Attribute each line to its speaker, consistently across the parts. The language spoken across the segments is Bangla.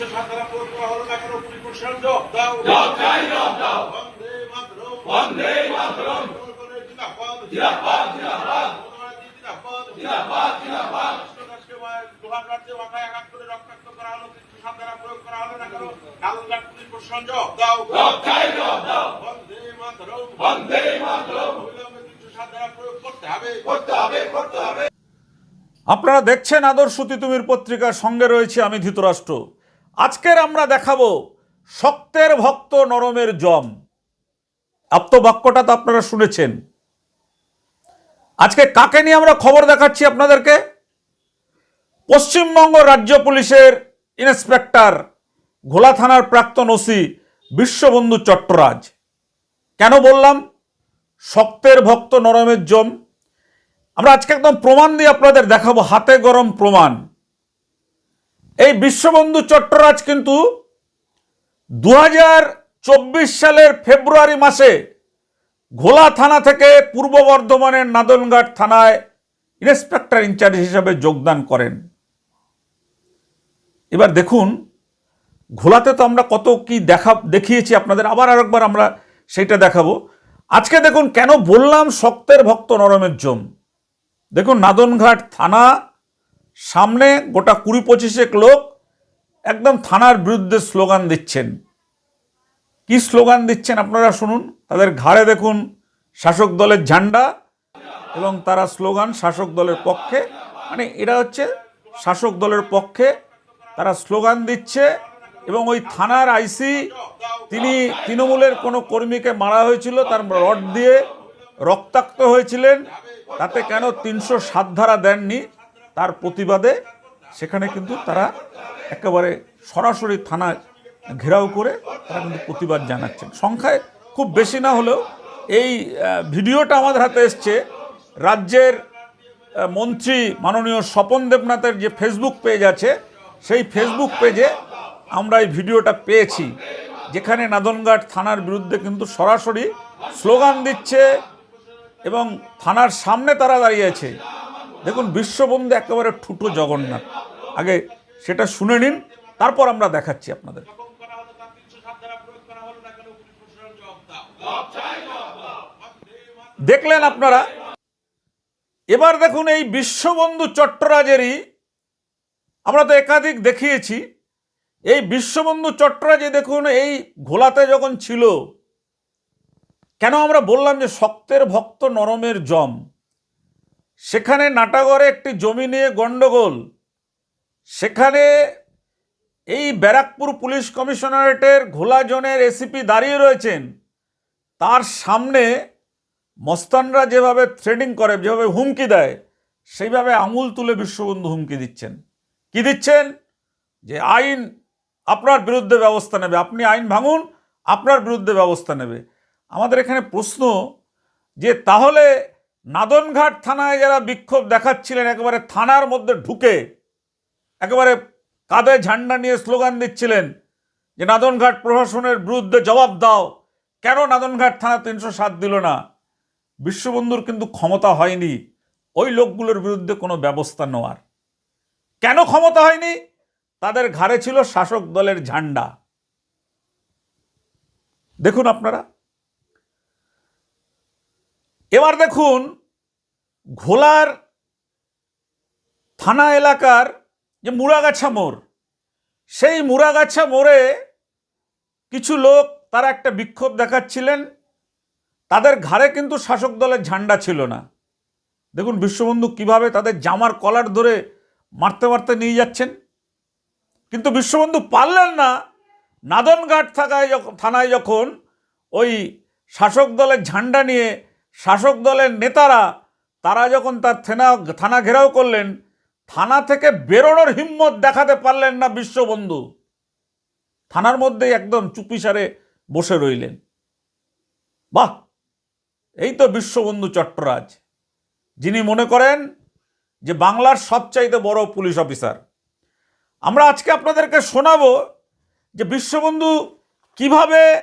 Speaker 1: হলো না কেন? পুলিশ প্রশাসন দাও
Speaker 2: চাই দাও
Speaker 1: বন্দে মাতরম।
Speaker 2: বন্দে মাতরম।
Speaker 1: জিন্দাবাদ।
Speaker 2: জিন্দাবাদ জিন্দাবাদ।
Speaker 1: জিন্দাবাদ।
Speaker 2: জিন্দাবাদ
Speaker 3: আপনারা দেখছেন আদর্শ তিতুমির পত্রিকার সঙ্গে রয়েছে আমি ধৃতরাষ্ট্র। আজকের আমরা দেখাবো শক্তের ভক্ত নরমের জম। আপ্তবাক্যটা তো আপনারা শুনেছেন। আজকে কাকে নিয়ে আমরা খবর দেখাচ্ছি আপনাদেরকে? পশ্চিমবঙ্গ রাজ্য পুলিশের ইন্সপেক্টর, ঘোলা থানার প্রাক্তন ওসি বিশ্ববন্ধু চট্টরাজ। কেন বললাম? শক্তের ভক্ত নরমের জম। আমরা আজকে একদম প্রমাণ দিয়ে আপনাদের দেখাবো, হাতে গরম প্রমাণ। এই বিশ্ববন্ধু চট্টরাজ কিন্তু দু হাজার চব্বিশ সালের ফেব্রুয়ারি মাসে ঘোলা থানা থেকে পূর্ব বর্ধমানের নাদনঘাট থানায় ইন্সপেক্টর ইনচার্জ হিসাবে যোগদান করেন। এবার দেখুন, ঘোলাতে তো আমরা কত কি দেখা, দেখিয়েছি, আপনাদের আবার আরেকবার আমরা সেটা দেখাবো। আজকে দেখুন কেন বললাম শক্তের ভক্ত নরমের জম। দেখুন, নাদনঘাট থানা সামনে গোটা কুড়ি পঁচিশেক লোক একদম থানার বিরুদ্ধে স্লোগান দিচ্ছেন। কি স্লোগান দিচ্ছেন আপনারা শুনুন। তাদের ঘাড়ে দেখুন, শাসক দলের ঝান্ডা এবং তারা স্লোগান শাসক দলের পক্ষে। মানে এরা হচ্ছে শাসক দলের পক্ষে। তারা স্লোগান দিচ্ছে এবং ওই থানার আইসি তিনি তৃণমূলের কোনো কর্মীকে মারা হয়েছিল, তার রড দিয়ে রক্তাক্ত হয়েছিলেন। তাতে কেন তিনশো সাত ধারা দেননি? তার প্রতিবাদে সেখানে কিন্তু তারা একেবারে সরাসরি থানা ঘেরাও করে তারা কিন্তু প্রতিবাদ জানাচ্ছেন। সংখ্যায় খুব বেশি না হলেও এই ভিডিওটা আমাদের হাতে এসছে। রাজ্যের মন্ত্রী মাননীয় স্বপন দেবনাথের যে ফেসবুক পেজ আছে, সেই ফেসবুক পেজে আমরা এই ভিডিওটা পেয়েছি। যেখানে নাদনঘাট থানার বিরুদ্ধে কিন্তু সরাসরি স্লোগান দিচ্ছে এবং থানার সামনে তারা দাঁড়িয়েছে। দেখুন, বিশ্ববন্ধু একেবারে ঠুটো জগন্নাথ। আগে সেটা শুনে নিন, তারপর আমরা দেখাচ্ছি আপনাদের। দেখলেন আপনারা? এবার দেখুন, এই বিশ্ববন্ধু চট্টরাজেরই আমরা তো একাধিক দেখিয়েছি। এই বিশ্ববন্ধু চট্টরাজে দেখুন, এই ঘোলাতে যখন ছিল, কেন আমরা বললাম যে শক্তের ভক্ত নরমের জম? সেখানে নাটাগড়ে একটি জমি নিয়ে গণ্ডগোল সেখানে এই ব্যারাকপুর পুলিশ কমিশনারেটের ঘোলা জোনের এসিপি দাঁড়িয়ে রয়েছেন। তার সামনে মস্তানরা যেভাবে থ্রেডিং করে, যেভাবে হুমকি দেয়, সেইভাবে আঙুল তুলে বিশ্ববন্ধু হুমকি দিচ্ছেন। কি দিচ্ছেন? যে আইন আপনার বিরুদ্ধে ব্যবস্থা নেবে। আপনি আইন ভাঙুন, আপনার বিরুদ্ধে ব্যবস্থা নেবে। আমাদের এখানে প্রশ্ন যে তাহলে নাদনঘাট থানায় যারা বিক্ষোভ দেখাচ্ছিলেন, একেবারে থানার মধ্যে ঢুকে, একেবারে কাঁধে ঝান্ডা নিয়ে স্লোগান দিচ্ছিলেন যে, নাদনঘাট প্রশাসনের বিরুদ্ধে জবাব দাও। কেন নাদনঘাট থানা তিনশো সাত দিল না? বিশ্ববন্ধুর কিন্তু ক্ষমতা হয়নি। ওই লোকগুলোর বিরুদ্ধে কোনো ব্যবস্থা নেওয়ার। কেন ক্ষমতা হয়নি? তাদের ঘাড়ে ছিল শাসক দলের ঝান্ডা। দেখুন আপনারা। এবার দেখুন, ঘোলার থানা এলাকার যে মুড়াগাছা মোড়, সেই মুড়াগাছা মোড়ে কিছু লোক তারা একটা বিক্ষোভ দেখাচ্ছিলেন। তাদের ঘাড়ে কিন্তু শাসক দলের ঝান্ডা ছিল না। দেখুন বিশ্ববন্ধু কীভাবে তাদের জামার কলার ধরে মারতে মারতে নিয়ে যাচ্ছেন। কিন্তু বিশ্ববন্ধু পারলেন না। নাদনঘাট থাকায় যখন থানায় যখন ওই শাসক দলের ঝান্ডা নিয়ে শাসক দলের নেতারা, তারা যখন তার থানা থানা ঘেরাও করলেন, থানা থেকে বেরোনোর হিম্মত দেখাতে পারলেন না বিশ্ববন্ধু। থানার মধ্যেই একদম চুপিসারে বসে রইলেন। বাহ! এই তো বিশ্ববন্ধু চট্টরাজ, যিনি মনে করেন যে বাংলার সবচাইতে বড় পুলিশ অফিসার। আমরা আজকে আপনাদেরকে শোনাবো যে বিশ্ববন্ধু কীভাবে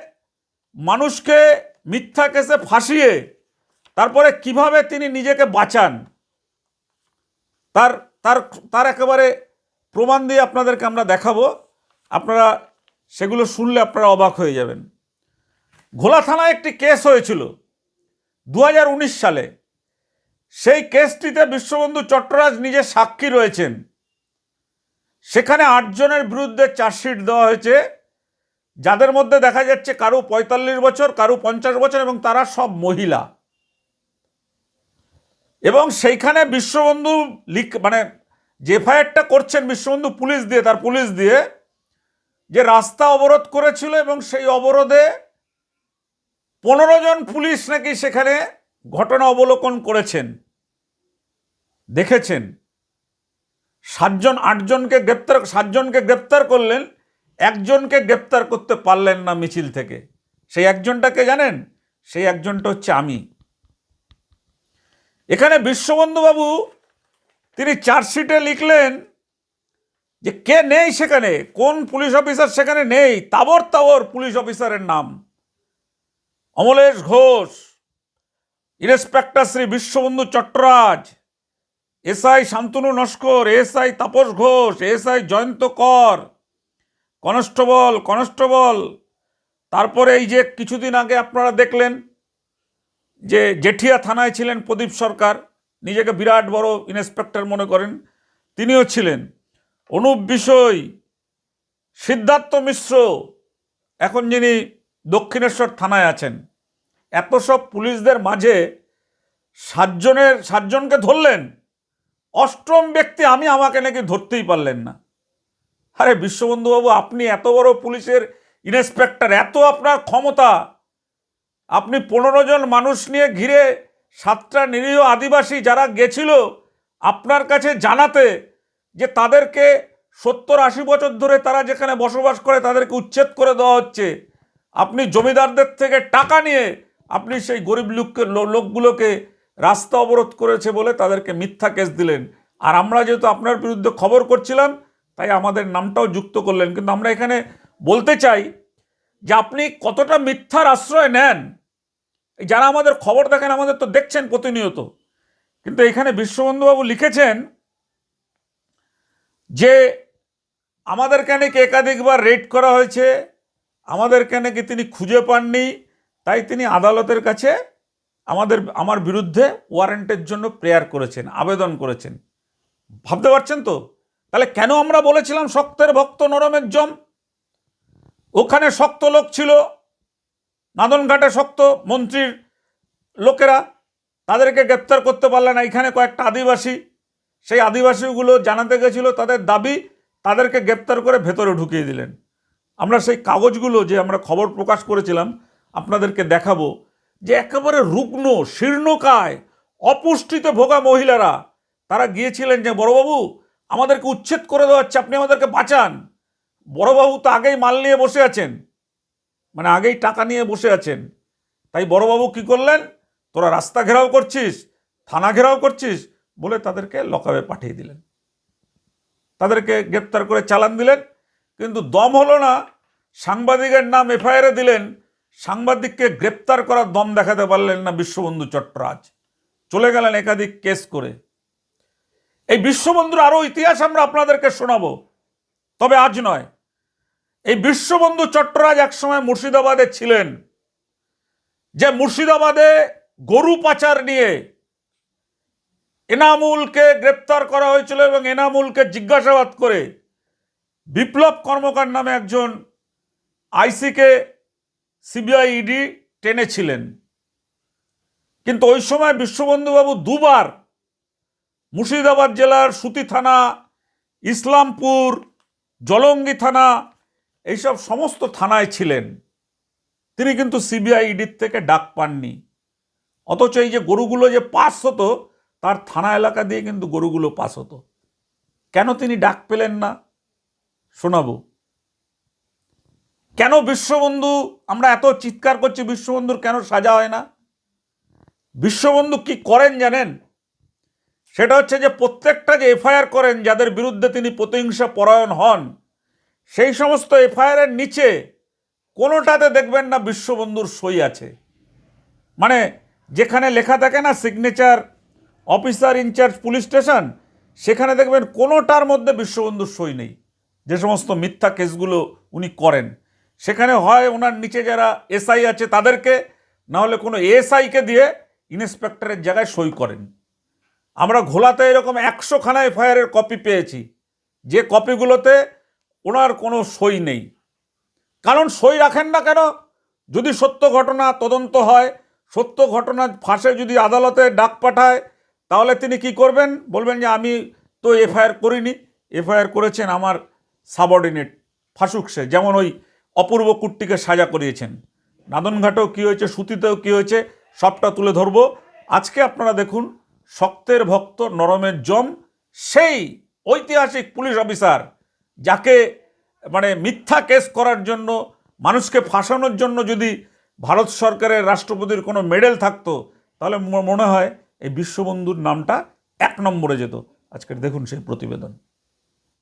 Speaker 3: মানুষকে মিথ্যা কেসে ফাঁসিয়ে তারপরে কীভাবে তিনি নিজেকে বাঁচান? তার তার তার একেবারে প্রমাণ দিয়ে আপনাদেরকে আমরা দেখাবো। আপনারা সেগুলো শুনলে আপনারা অবাক হয়ে যাবেন। ঘোলা থানায় একটি কেস হয়েছিল দু হাজার উনিশ সালে। সেই কেসটিতে বিশ্ববন্ধু চট্টরাজ নিজে সাক্ষী রয়েছেন। সেখানে আটজনের বিরুদ্ধে চার্জশিট দেওয়া হয়েছে। যাদের মধ্যে দেখা যাচ্ছে কারও পঁয়তাল্লিশ বছর, কারও পঞ্চাশ বছর এবং তারা সব মহিলা। এবং সেইখানে বিশ্ববন্ধু লিখ মানে যে এফআইআরটা করছেন বিশ্ববন্ধু পুলিশ দিয়ে, তার পুলিশ দিয়ে যে রাস্তা অবরোধ করেছিল এবং সেই অবরোধে পনেরো জন পুলিশ নাকি সেখানে ঘটনা অবলোকন করেছেন, দেখেছেন। সাতজন আটজনকে গ্রেপ্তার সাতজনকে গ্রেপ্তার করলেন একজনকে গ্রেপ্তার করতে পারলেন না মিছিল থেকে। সেই একজনটাকে জানেন? সেই একজনটা হচ্ছে আমি। এখানে বিশ্ববন্ধুবাবু তিনি চার্জশিটে লিখলেন যে কে নেই সেখানে, কোন পুলিশ অফিসার সেখানে নেই, তাবর তাবর পুলিশ অফিসারের নাম। Amalesh Ghosh, inspector Shri Biswabandhu Chattaraj SI Santanu Naskar SI Tapas Ghosh SI Jayanta Kar, constable constable. তারপরে এই যে কিছুদিন আগে আপনারা দেখলেন যে জেঠিয়া থানায় ছিলেন প্রদীপ সরকার, নিজেকে বিরাট বড় ইন্সপেক্টর মনে করেন, তিনিও ছিলেন। অনুপ বিষয় সিদ্ধার্থ মিশ্র, এখন যিনি দক্ষিণেশ্বর থানায় আছেন, এত সব পুলিশদের মাঝে সাতজনের, সাতজনকে ধরলেন, অষ্টম ব্যক্তি আমি আমাকে নাকি ধরতেই পারলেন না। আরে বিশ্ববন্ধুবাবু, আপনি এত বড় পুলিশের ইন্সপেক্টর এত আপনার ক্ষমতা আপনি পনেরো জন মানুষ নিয়ে ঘিরে সাতটা নিরীহ আদিবাসী যারা গেছিল আপনার কাছে জানাতে যে তাদেরকে সত্তর আশি বছর ধরে তারা যেখানে বসবাস করে তাদেরকে উচ্ছেদ করে দেওয়া হচ্ছে, আপনি জমিদারদের থেকে টাকা নিয়ে আপনি সেই গরিব লোককে লোকগুলোকে রাস্তা অবরোধ করেছে বলে তাদেরকে মিথ্যা কেস দিলেন। আর আমরা যেহেতু আপনার বিরুদ্ধে খবর করছিলাম, তাই আমাদের নামটাও যুক্ত করলেন। কিন্তু আমরা এখানে বলতে চাই যে আপনি কতটা মিথ্যার আশ্রয় নেন? যারা আমাদের খবর দেখেন, আমাদের তো দেখছেন প্রতিনিয়ত। কিন্তু এখানে বিশ্ববন্ধুবাবু লিখেছেন যে আমাদেরকে নাকি একাধিকবার রেড করা হয়েছে? আমাদেরকে নাকি তিনি খুঁজে পাননি? তাই তিনি আদালতের কাছে আমাদের, আমার বিরুদ্ধে ওয়ারেন্টের জন্য প্রেয়ার করেছেন, আবেদন করেছেন। ভাবতে পারছেন তো? তাহলে কেন আমরা বলেছিলাম শক্তের ভক্ত নরমের জম? ওখানে শক্ত লোক ছিল। নাদনঘাটে শক্ত মন্ত্রীর লোকেরা তাদেরকে গ্রেপ্তার করতে পারলে না। এখানে কয়েকটা আদিবাসী, সেই আদিবাসীগুলো জানাতে গেছিল, তাদের দাবি তাদেরকে গ্রেপ্তার করে ভেতরে ঢুকিয়ে দিলেন। আমরা সেই কাগজগুলো যে আমরা খবর প্রকাশ করেছিলাম, আপনাদেরকে দেখাবো যে একেবারে রুগ্ন, শীর্ণকায়, অপুষ্টিতে ভোগা মহিলারা, তারা গিয়েছিলেন যে, বড়বাবু, আমাদেরকে উচ্ছেদ করে দেওয়া হচ্ছে, আপনি আমাদেরকে বাঁচান। বড়বাবু তো আগেই মাল নিয়ে বসে আছেন। মানে আগেই টাকা নিয়ে বসে আছেন। তাই বড়বাবু কি করলেন? তোরা রাস্তা ঘেরাও করছিস, থানা ঘেরাও করছিস বলে তাদেরকে লকাবে পাঠিয়ে দিলেন। তাদেরকে গ্রেপ্তার করে চালান দিলেন। কিন্তু দম হলো না। সাংবাদিকের নাম এফআইআরে দিলেন। সাংবাদিককে গ্রেপ্তার করার দম দেখাতে পারলেন না বিশ্ববন্ধু চট্টরাজ। চলে গেলেন একাধিক কেস করে। এই বিশ্ববন্ধুর আরও ইতিহাস আমরা আপনাদেরকে শোনাবো। তবে আজ নয়। এই বিশ্ববন্ধু চট্টরাজ একসময় মুর্শিদাবাদে ছিলেন। যে মুর্শিদাবাদে গরু পাচার নিয়ে এনামুলকে গ্রেপ্তার করা হয়েছিল এবং এনামুলকে জিজ্ঞাসাবাদ করে বিপ্লব কর্মকার নামে একজন আইসিকে সিবিআই ইডি টেনেছিলেন। কিন্তু ওই সময় বিশ্ববন্ধুবাবু দুবার মুর্শিদাবাদ জেলার সুতি থানা, ইসলামপুর, জলঙ্গি থানা এইসব সমস্ত থানায় ছিলেন। তিনি কিন্তু সিবিআই ইডির থেকে ডাক পাননি। অথচ এই যে গরুগুলো যে পাস হতো, তার থানা এলাকা দিয়ে কিন্তু গরুগুলো পাস হতো। কেন তিনি ডাক পেলেন না? শোনাবো। কেন বিশ্ববন্ধু, আমরা এত চিৎকার করছি, বিশ্ববন্ধুর কেন সাজা হয় না? বিশ্ববন্ধু কি করেন জানেন? সেটা হচ্ছে যে প্রত্যেকটা যে এফআইআর করেন, যাদের বিরুদ্ধে তিনি প্রতিহিংসা পরায়ণ হন সেই সমস্ত এফআইআরের নিচে কোনোটাতে দেখবেন না বিশ্ববন্ধুর সই আছে। মানে যেখানে লেখা থাকে না signature officer in charge police station সেখানে দেখবেন কোনোটার মধ্যে বিশ্ববন্ধুর সই নেই। যে সমস্ত মিথ্যা কেসগুলো উনি করেন। সেখানে হয় ওনার নিচে যারা এসআই আছে তাদেরকে না হলে কোনো এসআইকে দিয়ে ইন্সপেক্টরের জায়গায় সই করেন। আমরা ঘোলাতে এরকম একশোখানা এফআইআরের কপি পেয়েছি। যে কপিগুলোতে ওনার কোনো সই নেই। কারণ সই রাখেন না কেন? যদি সত্য ঘটনা তদন্ত হয়, সত্য ঘটনা ফাঁসে যদি আদালতে ডাক পাঠায়, তাহলে তিনি কি করবেন? বলবেন যে, আমি তো এফআইআর করিনি। এফআইআর করেছেন আমার সাবঅর্ডিনেট ফাঁসুক সে। যেমন ওই অপূর্ব কুট্টিকে সাজা করিয়েছেন। নাদনঘাটেও কী হয়েছে, সুতিতেও কী হয়েছে, সবটা তুলে ধরবো। আজকে আপনারা দেখুন, শক্তের ভক্ত, নরমের জম, সেই ঐতিহাসিক পুলিশ অফিসার যাকে মানে মিথ্যা কেস করার জন্য, মানুষকে ফাঁসানোর জন্য যদি ভারত সরকারের রাষ্ট্রপতির কোনো মেডেল থাকতো, তাহলে মনে হয় এই বিশ্ববন্ধুর নামটা এক নম্বরে যেত। আজকের দেখুন সেই প্রতিবেদন।